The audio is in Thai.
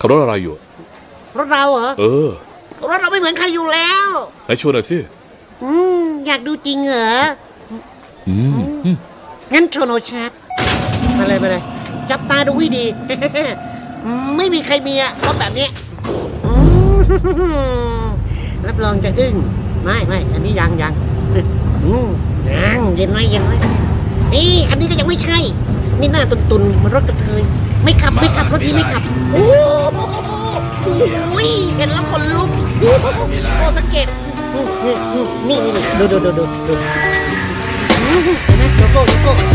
ขับรถอะไรอยู่ รถเราเหรอ เออ รถเราไม่เหมือนใครอยู่แล้วไหนชวนหน่อยสิ อืม อยากดูจริงเหรอ อืมอืมงั้นโชว์โนชัดมาเลยมาเลย จับตาดูให้ดี ไม่มีใครมีอะรถแบบนี้อืมรับรองจะอึ้ง ไม่ไม่ อันนี้ยังยังอืมยังเย็นไว้เย็นไว้นี่ อันนี้ก็ยังไม่ใช่ นี่หน้าตุนตุนๆเหมันรถกระเทย ไม่ขับไม่ขับรถนี้ไม่ขับ โอ้โหโอ้ยเห็นแล้วขนลุกโอ้โหโอ้สังเกตอืมอืมอืมนี่นี่นี่ดูดูดูดูดูเห็นไหมโลโก้โลโก้